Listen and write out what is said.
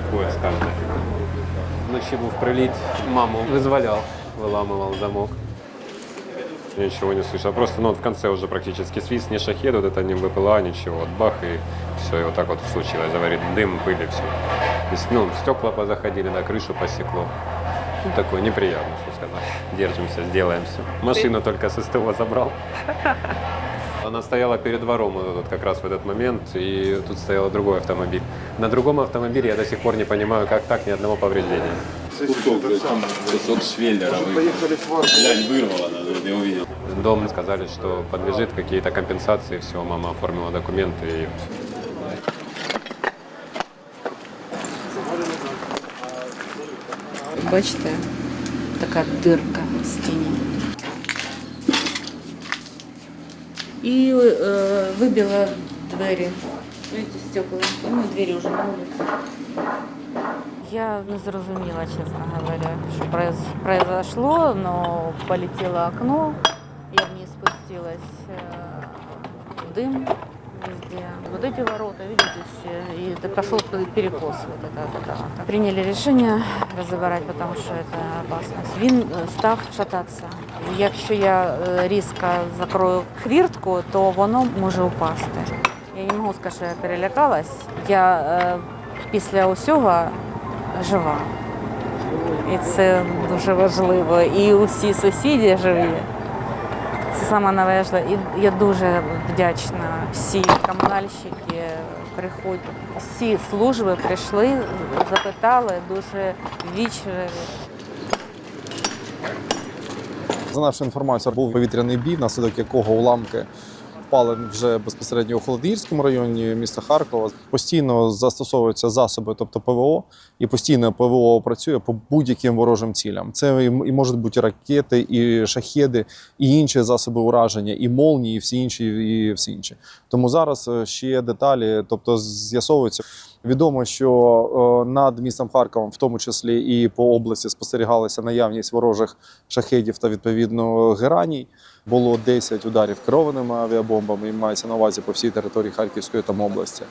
такое скажете? Вночі був приліт, маму визволяв, виламував замок. Ничего не слышал. Просто ну, вот в конце уже практически свист, не шахед, вот это не ВПЛА, ничего. Вот бах, и все, и вот так вот случилось. Говорит, дым, пыль и все. То есть, ну, стекла позаходили, на крышу посекло. Ну, такое неприятно, что сказать. Держимся, сделаем все. Машину только с СТО забрал. Она стояла перед двором вот этот, как раз в этот момент, и тут стоял другой автомобиль. На другом автомобиле я до сих пор не понимаю, как так, ни одного повреждения. Кусок, там, кусок швеллера. Глянь, вырвало, надо, я увидел. Дом сказали, что подлежит какие-то компенсации, все, мама оформила документы и Бачите, така дирка в стіні. І е, вибила двері. Видите, стекла. Ну, двері вже на вулиці. Я не зрозуміла, чесно говоря, що произ- произошло, но полетело окно, я вниз спустилась, э, дым везде. Вот эти ворота, видите, все, и это пошел перекос вот это, вот это, вот. Приняли решение розбирати, потому що це опасність. Він е, став шататися. Якщо я е, різко закрою хвіртку, то воно може упасти. Я не можу сказати, що я перелякалась. Я е, після усього жива. І це дуже важливо. І усі сусіди живі. Саме належне. І я дуже вдячна. Всі комунальщики приходять, всі служби прийшли, запитали, дуже вічливі. За нашою інформацією, був повітряний бій, внаслідок якого уламки впали вже безпосередньо у Холодирському районі міста Харкова. Постійно застосовуються засоби, тобто ПВО, і постійно ПВО працює по будь-яким ворожим цілям. Це і можуть бути ракети, і шахеди, і інші засоби ураження, і молнії, і всі інші, і всі інші. Тому зараз е, ще деталі, тобто з'ясовуються. Відомо, що е, над містом Харковом, в тому числі і по області, спостерігалася наявність ворожих шахедів та відповідно гераній. Було 10 ударів керованими авіабомбами і мається на увазі по всій території Харківської там області.